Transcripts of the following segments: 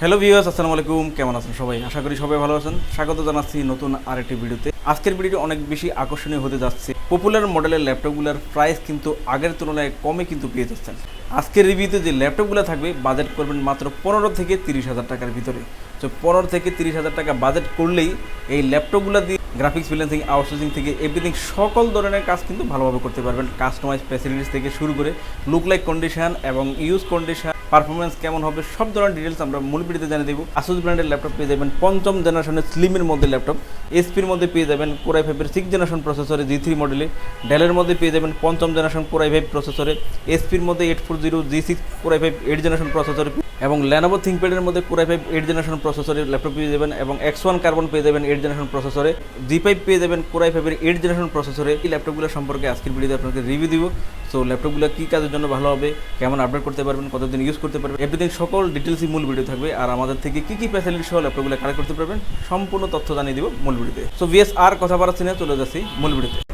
Hello viewers আসসালামু আলাইকুম কেমন আছেন সবাই? আশা করি সবাই ভালো আছেন। স্বাগত জানাচ্ছি নতুন আরেকটি ভিডিওতে। আজকের ভিডিওটি অনেক বেশি আকর্ষণীয় হতে যাচ্ছে। পপুলার মডেলের ল্যাপটপগুলোর প্রাইস কিন্তু আগের তুলনায় কমে কিন্তু পেয়ে যাচ্ছেন। আজকের রিভিউতে যে ল্যাপটপগুলো থাকবে বাজেট করবেন মাত্র পনেরো থেকে তিরিশ হাজার টাকার ভিতরে। তো পনেরো থেকে তিরিশ হাজার টাকা বাজেট করলেই এই ল্যাপটপগুলো দিয়ে গ্রাফিক্স ফ্রিল্যান্সিং আউটসোর্সিং থেকে এভরিথিং সকল ধরনের কাজ কিন্তু ভালোভাবে করতে পারবেন। কাস্টমাইজ ফ্যাসিলিটিস থেকে শুরু করে লুক লাইক কন্ডিশন এবং ইউজ কন্ডিশন পারফরমেন্স কেমন হবে? সব ধরনের ডিটেলস আমরা মূল ভিডিওতে জানিয়ে দেবো। আসুস ব্র্যান্ডের ল্যাপটপ পেয়ে যাবেন পঞ্চম জেনারেশনের স্লিমের মধ্যে ল্যাপটপ এসপির মধ্যে পেয়ে যাবেন কোরাই ফাইভের সিক্স জেনারেশন প্রসেসরে জি থ্রি মডেলে ডেলের মধ্যে পেয়ে যাবেন পঞ্চম জেনারেশন কোরাই ফাইভ প্রসেসরে এসপির মধ্যে eight four zero G six core i five eight generation প্রসেসরে এবং ল্যানোভো থিঙ্কপ্যাডের মধ্যে core i five eight generation প্রসেসরে ল্যাপটপ পেয়ে যাবেন এবং এক্স ওয়ান কার্বন পেয়ে যাবেন এইট জেনারেশন প্রসেসরে জি ফাইভ পেয়ে যাবেন কোরাই ফাইভের এইট জেনারেশন প্রসেসরে এই ল্যাপটপগুলো সম্পর্কে আজকের ভিডিওতে আপনাকে রিভিউ দিব। সো ল্যাপটপগুলো কী কাজের জন্য ভালো হবে, কেমন আপডেট করতে পারবেন, কতদিন ইউজ করতে পারবেন এভরিথিং সকল ডিটেলসই মূল ভিডিও থাকবে। আর আমাদের থেকে কী কী ফ্যাসিলিটি সহ ল্যাপটপগুলো কালেক্ট করতে পারবেন, সম্পূর্ণ তথ্য জানিয়ে দিব মূল ভিডিওতে সো ভিএস আর কথা না, চলে যাচ্ছি মূল ভিডিওতে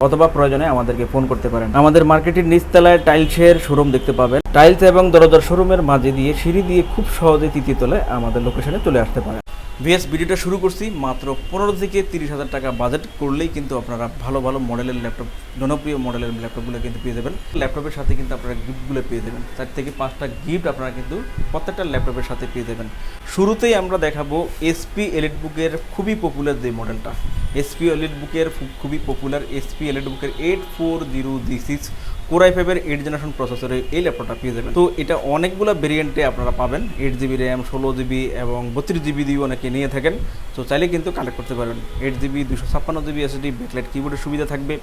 অথবা প্রয়োজনে আমাদেরকে ফোন করতে পারেন। আমাদের মার্কেটের নিচতলায় টাইলসের শোরুম দেখতে পাবেন। টাইলস এবং দরজার শোরুমের মাঝে দিয়ে সিঁড়ি দিয়ে খুব সহজে তৃতীয় তলায় আমাদের লোকেশনে চলে আসতে পারেন। ভিএস ভিডিওটা শুরু করছি মাত্র পনেরো থেকে তিরিশ হাজার টাকা বাজেট করলেই কিন্তু আপনারা ভালো ভালো মডেলের ল্যাপটপ, জনপ্রিয় মডেলের ল্যাপটপগুলো কিন্তু পেয়ে যাবেন। ল্যাপটপের সাথে কিন্তু আপনারা গিফটগুলো পেয়ে যাবেন। চার থেকে পাঁচটা গিফট আপনারা কিন্তু প্রত্যেকটা ল্যাপটপের সাথে পেয়ে যাবেন। শুরুতেই আমরা দেখাবো এসপি এলিট বুকের খুবই পপুলার যে মডেলটা এসপি এলিট বুকের খুবই পপুলার এসপি এলিট বুকের eight four zero G six core i ফাইভের এইট জেনারেশন প্রসেসরে এই ল্যাপটপটা পেয়ে যাবেন। তো এটা অনেকগুলো ভেরিয়েন্টে আপনারা পাবেন। এইট জিবি র্যাম ষোলো জিবি এবং বত্রিশ জিবি দিয়ে অনেকে নিয়ে থাকেন। তো চাইলে কিন্তু কালেক্ট করতে পারবেন এইট জিবি দুশো ছাপ্পান্ন জিবি এসডি ব্যাকলাইট কিবোর্ডের সুবিধা থাকবে।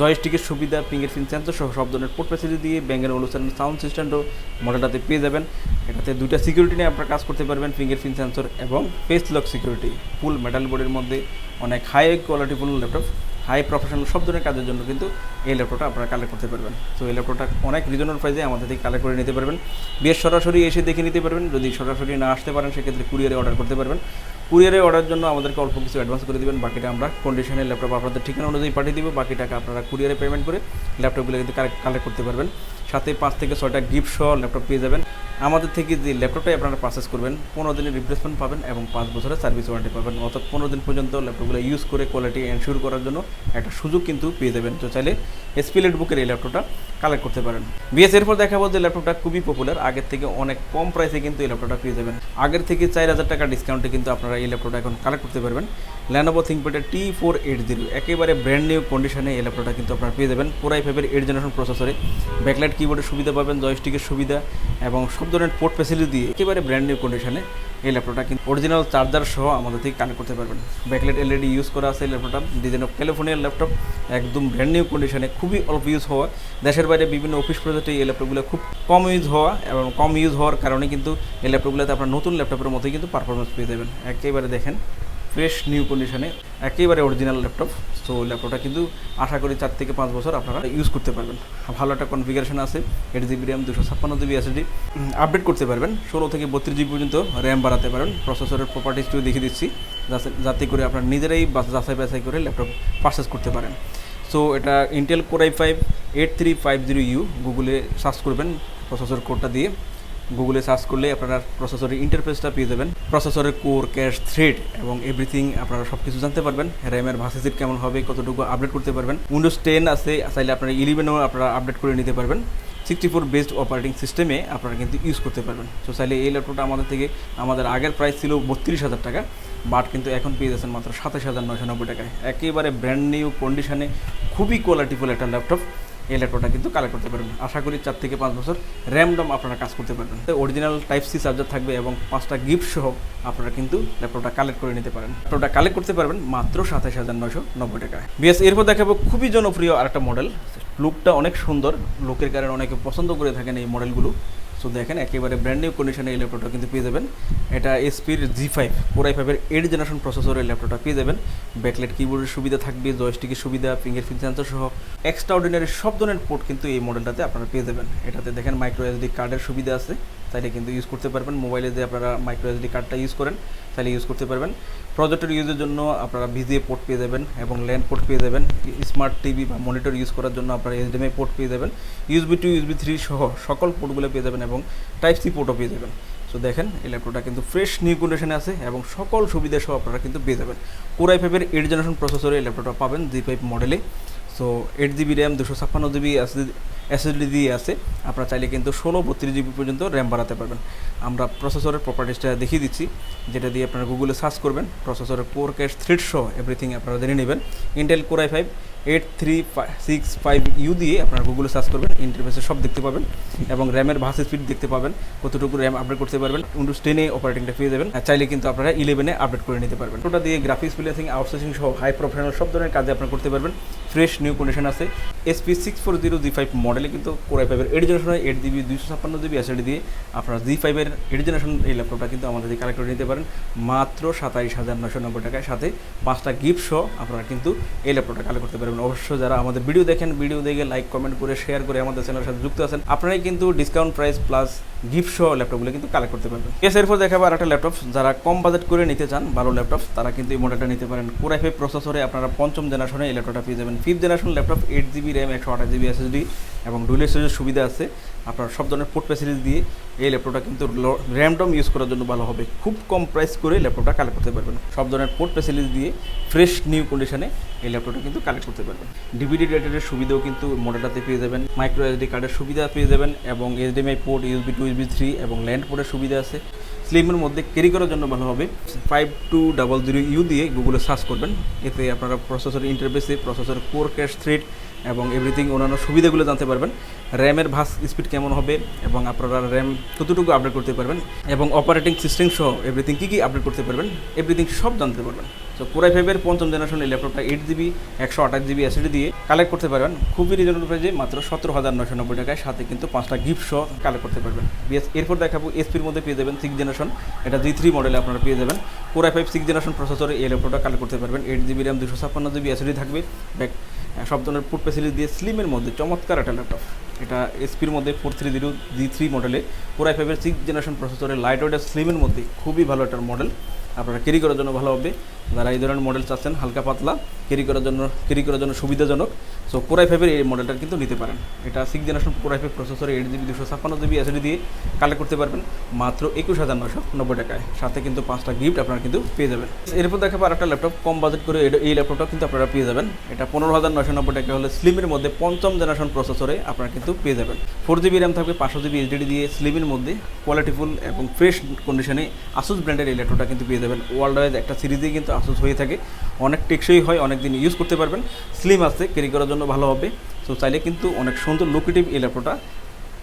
জয়স্টিকের সুবিধা ফিঙ্গার প্রিন্ট সেন্সর সহ সব ধরনের পোর্ট ফ্যাসিলিটি দিয়ে ব্যাঙ্গের অনুসার সাউন্ড সিস্টেমও মডেলটাতে পেয়ে যাবেন। এটাতে দুইটা সিকিউরিটি নিয়ে আপনারা কাজ করতে পারবেন ফিঙ্গার প্রিন্ট সেন্সর এবং face lock security full metal বোর্ডের মধ্যে। অনেক হাই কোয়ালিটিফুল ল্যাপটপ হাই প্রফেশনাল সব ধরনের কাজের জন্য কিন্তু এই ল্যাপটপটা আপনারা কালেক্ট করতে পারবেন। তো এই ল্যাপটপটা অনেক রিজনাল প্রাইজে আমাদের থেকে কালেক্ট করে নিতে পারবেন। বেশ সরাসরি এসে দেখে নিতে পারবেন। যদি সরাসরি না আসতে পারেন, সেক্ষেত্রে কুরিয়ারে অর্ডার করতে পারবেন। কুরিয়ারে অর্ডার জন্য আমাদেরকে অল্প কিছু অ্যাডভান্স করে দেবেন। বাকিটা আমরা কন্ডিশনের ল্যাপটপ আপনাদের ঠিকানা অনুযায়ী পাঠিয়ে দেবো। বাকি টাকা আপনারা কুরিয়ারে পেমেন্ট করে ল্যাপটপগুলো কিন্তু কালেক্ট করতে পারবেন। সাথে পাঁচ থেকে ছয়টা গিফট সহ ল্যাপটপ পেয়ে যাবেন। আমাদের থেকে যে ল্যাপটপটাই আপনারা পারচেস করবেন, পনেরো দিনের রিপ্লেসমেন্ট পাবেন এবং পাঁচ বছরের সার্ভিস ওয়ারেন্টি পাবেন। অর্থাৎ পনেরো দিন পর্যন্ত ল্যাপটপগুলো ইউজ করে কোয়ালিটি এনশিওর করার জন্য একটা সুযোগ কিন্তু পেয়ে যাবেন। তো চাইলে এসপিলেট বুকের এই ল্যাপটপটা কালেক্ট করতে পারেন। বিএস এরপর দেখাবো যে ল্যাপটপটা খুবই পপুলার আগের থেকে অনেক কম প্রাইসে কিন্তু এই ল্যাপটপটা পেয়ে যাবেন। আগের থেকে চার হাজার টাকা ডিসকাউন্টে কিন্তু আপনারা এই ল্যাপটপটা এখন কালেক্ট করতে পারবেন। ল্যানোভো থিঙ্কপ্যাডের টি ফোর এইট জিরো একেবারে ব্র্যান্ড নিউ কন্ডিশনে এই ল্যাপটপটা কিন্তু আপনারা পেয়ে যাবেন। কোরাই ফাইভের এইট জেনারেশন প্রসেসরে ব্যাকলাইট কিবোর্ডের সুবিধা পাবেন জয়স্টিকের সুবিধা এবং সব ধরনের পোর্ট ফ্যাসিলিটি দিয়ে একেবারে ব্র্যান্ড নিউ কন্ডিশনে এই ল্যাপটপটা কিন্তু অরিজিনাল চার্জার সহ আমাদের থেকে কানেক্ট করতে পারবেন। ব্যাকলাইট এলইডি ইউজ করা আছে এই ল্যাপটপটা ডিজাইন অফ ক্যালিফোর্নিয়ার ল্যাপটপ একদম ব্র্যান্ড নিউ কন্ডিশনে খুবই অল্প ইউজ হওয়া। দেশের বাইরে বিভিন্ন অফিস প্রজেক্টে এই ল্যাপটপগুলো খুব কম ইউজ হওয়া এবং কম ইউজ হওয়ার কারণে কিন্তু এই ল্যাপটপগুলোতে আপনার নতুন ল্যাপটপের মতোই কিন্তু পারফরমেন্স পেয়ে যাবেন। একেবারে দেখেন। ফ্রেশ নিউ কন্ডিশনে একেবারে অরিজিনাল ল্যাপটপ তো ল্যাপটপটা কিন্তু আশা করি চার থেকে পাঁচ বছর আপনারা ইউজ করতে পারবেন। ভালো একটা কনফিগারেশন আছে এইট জিবি র্যাম দুশো ছাপ্পান্ন জিবি এসডি আপডেট করতে পারবেন। ষোলো থেকে বত্রিশ জিবি পর্যন্ত র্যাম বাড়াতে পারেন। প্রসেসরের প্রপার্টিসটিও দেখিয়ে দিচ্ছি। যাতে- করে আপনার নিজেরাই যাচাই বাছাই করে ল্যাপটপ পারচেস করতে পারেন। সো এটা Intel core i five eight three five zero U গুগলে সার্চ করবেন প্রসেসর কোডটা দিয়ে। গুগলে সার্চ করলে আপনারা প্রসেসরের ইন্টারফেসটা পেয়ে যাবেন। প্রসেসরের কোর ক্যাশ থ্রেড এবং এভরিথিং আপনারা সব কিছু জানতে পারবেন। র্যামের ভার্সেসিট কেমন হবে, কতটুকু আপডেট করতে পারবেন। উইন্ডোজ টেন আছে, চাইলে আপনারা ইলেভেনও আপনারা আপডেট করে নিতে পারবেন। সিক্সটি ফোর বেসড অপারেটিং সিস্টেমে আপনারা কিন্তু ইউজ করতে পারবেন। তো চাইলে এই ল্যাপটপটা আমাদের থেকে, আমাদের আগের প্রাইস ছিল বত্রিশ হাজার টাকা বাট কিন্তু এখন পেয়ে যাচ্ছেন মাত্র সাতাশ হাজার নয়শো নব্বই টাকায়। একেবারে ব্র্যান্ড নিউ কন্ডিশনে খুবই কোয়ালিটিফুল একটা ল্যাপটপ এই ল্যাপটপটা কিন্তু কালেক্ট করতে পারবেন। আশা করি চার থেকে পাঁচ বছর র্যামডম আপনারা কাজ করতে পারবেন। অরিজিনাল টাইপ সি চার্জার থাকবে এবং পাঁচটা গিফট সহ আপনারা কিন্তু ল্যাপটপটা কালেক্ট করে নিতে পারেন। ল্যাপটপটা কালেক্ট করতে পারবেন মাত্র সাতাশ হাজার নয়শো নব্বই টাকায়। বিএস এরপর দেখাবো খুবই জনপ্রিয় আরেকটা মডেল লুকটা অনেক সুন্দর। লুকের কারণে অনেকে পছন্দ করে থাকেন এই মডেলগুলো সো দেখেন, একেবারে ব্র্যান্ড নিউ কন্ডিশনে এই ল্যাপটপটা কিন্তু পেয়ে যাবেন। এটা এসপির জি ফাইভ কোরাই ফাইভের এইট জেনারেশন প্রসেসরের ল্যাপটপটা পেয়ে যাবেন। ব্যাকলাইট কিবোর্ডের সুবিধা থাকবে জয়স্টিকের সুবিধা ফিঙ্গার ফিঙ্গারপ্রিন্ট সেন্সর সহ এক্সট্রা অর্ডিনারি সব ধরনের পোর্ট কিন্তু এই মডেলটাতে আপনারা পেয়ে যাবেন। এটাতে দেখেন মাইক্রো এসডি কার্ডের সুবিধা আছে, তাইলে কিন্তু ইউজ করতে পারবেন। মোবাইলে যে আপনারা মাইক্রো এসডি কার্ডটা ইউজ করেন তাহলে ইউজ করতে পারবেন। প্রজেক্টর ইউজের জন্য আপনারা ভিজিএ পোর্ট পেয়ে যাবেন এবং ল্যান্ড পোর্ট পেয়ে যাবেন। স্মার্ট টিভি বা মনিটর ইউজ করার জন্য আপনারা এইচডিএমআই পোর্ট পেয়ে যাবেন। ইউএসবি টু ইউএসবি থ্রি সহ সকল পোর্টগুলো পেয়ে যাবেন এবং টাইপ সি পোর্টও পেয়ে যাবেন। সো দেখেন, এই ল্যাপটপটা কিন্তু ফ্রেশ নিউ কন্ডিশনে আছে এবং সকল সুবিধা সহ আপনারা কিন্তু পেয়ে যাবেন। কোরাই ফাইভের এইট জেনারেশন প্রসেসরে এই ল্যাপটপটা পাবেন জি ফাইভ মডেলে সো এইট জিবি র্যাম দুশো ছাপ্পান্ন জিবি এসএসডি দিয়ে আছে। আপনারা চাইলে কিন্তু ষোলো বত্রিশ জিবি পর্যন্ত র্যাম বাড়াতে পারবেন। আমরা প্রসেসরের প্রপার্টিসটা দেখিয়ে দিচ্ছি, যেটা দিয়ে আপনারা গুগলে সার্চ করবেন। প্রসেসরের core cache thread so everything আপনারা জেনে নেবেন। Intel core i five eight three six five U দিয়ে আপনারা গুগলে সার্চ করবেন ইন্টারফেসে সব দেখতে পাবেন এবং র্যামের ভাস স্পিড দেখতে পাবেন, কতটুকু র্যাম আপডেট করতে পারবেন উইন্ডোজ টেনে অপারেটিংটা পেয়ে যাবেন চাইলে কিন্তু আপনারা ইলেভেনে আপডেট করে নিতে পারবেন। ওটা দিয়ে গ্রাফিক্স প্লেসিং আউটসোর্সিং সহ হাই প্রোফাইনাল সব ধরনের কাজে আপনারা করতে পারবেন। ফ্রেশ নিউ কন্ডিশন আছে। HP six four zero G five মডেলে কিন্তু কোরাই ফাইভের এইট জেনারেশনের এইট জিবি দুইশো ছাপ্পান্ন জিবি এসএডি দিয়ে আপনারা জি ফাইভের এইট জেনারেশন এই ল্যাপটপটা কিন্তু আমাদের দিয়ে কালেক্ট করে নিতে পারেন। মাত্র সাতাইশ হাজার নশো নব্বই টাকায় সাথে পাঁচটা গিফট সহ আপনারা কিন্তু এই ল্যাপটপটা কালেক্ট করতে পারবেন। অবশ্য যারা আমাদের ভিডিও দেখেন ভিডিও দেখে লাইক কমেন্ট করে শেয়ার করে আমাদের চ্যানেলের সাথে যুক্ত আছেন, আপনারাই কিন্তু ডিসকাউন্ট প্রাইস প্লাস গিফট সহ ল্যাপটপগুলো কিন্তু কালেক্ট করতে পারবেন। এস, এরপর দেখাবো আর একটা ল্যাপটপ যারা কম বাজেট করে নিতে চান, ভালো ল্যাপটপ তারা কিন্তু এই মডেলটা নিতে পারেন। কোরাই ফাইভ প্রসেসরে আপনারা পঞ্চম জেনারেশনে এই ল্যাপটপটা পেয়ে যাবেন। Fifth generation laptop eight GB RAM একশো আঠাশ জিবি এসএসডি এবং ডুয়েল সুযোগ সুবিধা আছে। আপনার সব ধরনের পোর্ট ফ্যাসিলিটি দিয়ে এই ল্যাপটপটা কিন্তু র্যামডম ইউজ করার জন্য ভালো হবে। খুব কম প্রাইস করে ল্যাপটপটা কালেক্ট করতে পারবেন। সব ধরনের পোর্ট ফ্যাসিলিটি দিয়ে ফ্রেশ নিউ কন্ডিশনে এই ল্যাপটপটা কিন্তু কালেক্ট করতে পারবেন। ডিভিডি রেটারের সুবিধাও কিন্তু মডেলটাতে পেয়ে যাবেন। মাইক্রো এসডি কার্ডের সুবিধা পেয়ে যাবেন এবং HDMI port USB two USB three এবং ল্যান্ড পোর্টের সুবিধা আছে। স্লিমের মধ্যে ক্যারি করার জন্য ভালো হবে। Five two double zero U দিয়ে গুগলে সার্চ করবেন। এতে আপনারা প্রসেসর ইন্টারফেসে প্রসেসর কোর ক্যাশ থ্রেড এবং এভরিথিং অন্যান্য সুবিধাগুলো জানতে পারবেন। র্যামের ভাস স্পিড কেমন হবে এবং আপনারা র্যাম কতটুকু আপডেট করতে পারবেন এবং অপারেটিং সিস্টেম সহ এভরিথিং কী কী আপডেট করতে পারবেন এভরিথিং সব জানতে পারবেন। সো কোরাই ফাইভের পঞ্চম জেনারেশন এই ল্যাপটপটা এইট জিবি একশো আঠাশ জিবি এসিডি দিয়ে কালেক্ট করতে পারবেন। খুবই রিজনেবল প্রাইজে মাত্র সতেরো হাজার নশো নব্বই টাকায় সাথে কিন্তু পাঁচটা গিফট সহ কালেক্ট করতে পারবেন। বিএস এরপর দেখাবো এসপির মধ্যে পেয়ে যাবেন সিক্স জেনারেশন এটা জি থ্রি মডেলে আপনারা পেয়ে যাবেন। Core i five six generation প্রসেসরে এই ল্যাপটপটা কালেক্ট করতে পারবেন। এইট জিবি র্যাম দুশো ছাপ্পান্ন জিবি এসিডি থাকবে। ব্যাক সব ধরনের ফুড ফেসিলিটি দিয়ে স্লিমের মধ্যে চমৎকার একটা ল্যাপটপ এটা এসপির মধ্যে four three zero G three মডেলে ফোর আই ফাইভের সিক্স জেনারেশন প্রসেসরের লাইট ওয়েট স্লিমের মধ্যে খুবই ভালো একটা মডেল আপনারা ক্যারি করার জন্য ভালো হবে। যারা এই ধরনের মডেল চাচ্ছেন, হালকা পাতলা ক্যারি করার জন্য ক্যারি করার জন্য সুবিধাজনক। সো কোরাই ফাইভের এই মডেলটা কিন্তু নিতে পারেন। এটা six generation core i five প্রসেসরে এইট জিবি দুশো ছাপ্পান্ন জিবি এসডি দিয়ে কালেক্ট করতে পারবেন। মাত্র একুশ হাজার নশো নব্বই টাকায়। সাথে কিন্তু পাঁচটা গিফট আপনারা কিন্তু পেয়ে যাবেন। এরপর দেখাবো আরেকটা ল্যাপটপ কম বাজেট করে এই ল্যাপটপটা কিন্তু আপনারা পেয়ে যাবেন। এটা পনেরো হাজার নশো নব্বই টাকা হলে স্লিমের মধ্যে পঞ্চম জেনারেশন প্রসেসরে আপনারা কিন্তু পেয়ে যাবেন। ফোর জিবি র্যাম থাকবে, পাঁচশো জিবি এইচডিডি দিয়ে স্লিমের মধ্যে কোয়ালিটিফুল এবং ফ্রেশ কন্ডিশনে আসুস ব্র্যান্ডের এই ল্যাপটপটা কিন্তু পেয়ে যাবেন। ওয়ার্ল্ড ওয়াইজ একটা সিরিজেই কিন্তু আসুস হয়ে থাকে। অনেক টেকসই হয় অনেক দিন ইউজ করতে পারবেন। স্লিম আছে ক্যারি করার জন্য ভালো হবে। সো চাইলে কিন্তু অনেক সুন্দর লোকেটিভ এই ল্যাপটপটা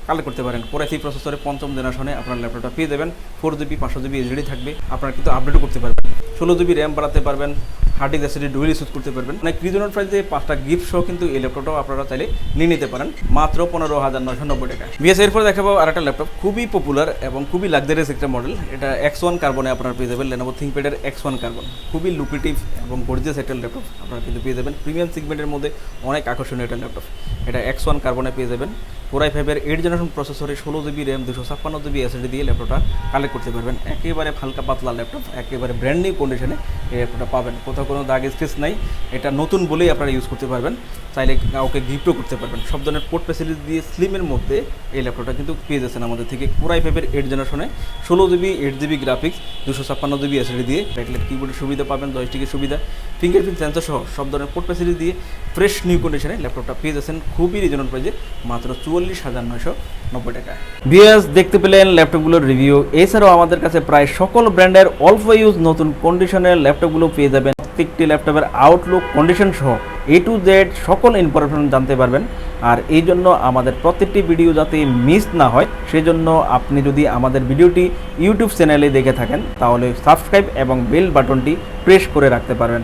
কালেক্ট করতে পারেন। পরে সেই প্রসেসরে পঞ্চম জেনারেশনে আপনার ল্যাপটপটা পেয়ে যাবেন। ফোর জিবি পাঁচশো জিবি এইচডি থাকবে। আপনারা কিন্তু আপডেটও করতে পারবেন। ষোলো জিবি র্যাম বাড়াতে পারবেন। Hard disk SSD dual use করতে পারবেন। অনেক রিজনেবল প্রাইসে পাঁচটা গিফট সহ কিন্তু এই ল্যাপটপটাও আপনারা চাইলে নিয়ে নিতে পারেন। মাত্র পনেরো হাজার নশো নব্বই টাকা। বিএস এরপর দেখাবো আর একটা ল্যাপটপ। খুবই পপুলার এবং খুবই লাক্সারিয়াস একটা মডেল এটা এক্স ওয়ান কার্বনে আপনারা পেয়ে যাবেন। লেনোভো থিঙ্কপ্যাডের এক্স ওয়ান কার্বন খুবই লুক্রেটিভ এবং গর্জিয়াস একটা ল্যাপটপ আপনারা কিন্তু পেয়ে যাবেন। প্রিমিয়াম সেগমেন্টের মধ্যে অনেক আকর্ষণীয় একটা ল্যাপটপ। এটা এক্স ওয়ান কার্বনে পেয়ে যাবেন। কোরাই ফাইভের এইট জেনারেশন প্রসেসরে ষোলো জিবি র্যাম দুশো ছাপ্পান্ন জিবি এসএসডি দিয়ে ল্যাপটপটা কালেক্ট করতে পারবেন। একেবারে হালকা পাতলা ল্যাপটপ একেবারে ব্র্যান্ড নিউ কন্ডিশনে এই ল্যাপটপটা পাবেন। কোথাও কোনো দাগ স্কেচ নাই, এটা নতুন বলেই আপনারা ইউজ করতে পারবেন। চাইলে কাউকে গিফটও করতে পারবেন। সব ধরনের পোর্ট ফেসিলিটি দিয়ে স্লিমের মধ্যে এই ল্যাপটপটা কিন্তু পেয়ে যাচ্ছেন আমাদের থেকে। কোরাই ফাইভের এইট জেনারেশনে ষোলো জিবি এইট জিবি গ্রাফিক্স দুশো ছাপ্পান্ন জিবি এসএসডি দিয়ে। ব্যাকলেট কিবোর্ডের সুবিধা পাবেন দশ জয়স্টিকের সুবিধা। ফিঙ্গারপ্রিন্ট সেন্সর সহ সব ধরনের পোর্ট ফেসিলিটি দিয়ে ফ্রেশ নিউ কন্ডিশনে ল্যাপটপটা পেয়ে যাচ্ছেন। খুবই রিজনেবল প্রাইজে মাত্র চুয়াল্লিশ হাজার নয়শো নব্বই টাকা। বিএস দেখতে পেলেন ল্যাপটপগুলোর রিভিউ এছাড়াও আমাদের কাছে প্রায় সকল ব্র্যান্ডের অল্প ইউজ নতুন কন্ডিশনের ল্যাপটপগুলো পেয়ে যাবেন। প্রত্যেকটি ল্যাপটপের আউটলুক কন্ডিশন সহ এ টু জেড সকল ইনফরমেশন জানতে পারবেন। আর এই জন্য আমাদের প্রত্যেকটি ভিডিও যাতে মিস না হয়, সেজন্য আপনি যদি আমাদের ভিডিওটি ইউটিউব চ্যানেলে দেখে থাকেন, তাহলে সাবস্ক্রাইব এবং বেল বাটনটি প্রেস করে রাখতে পারবেন।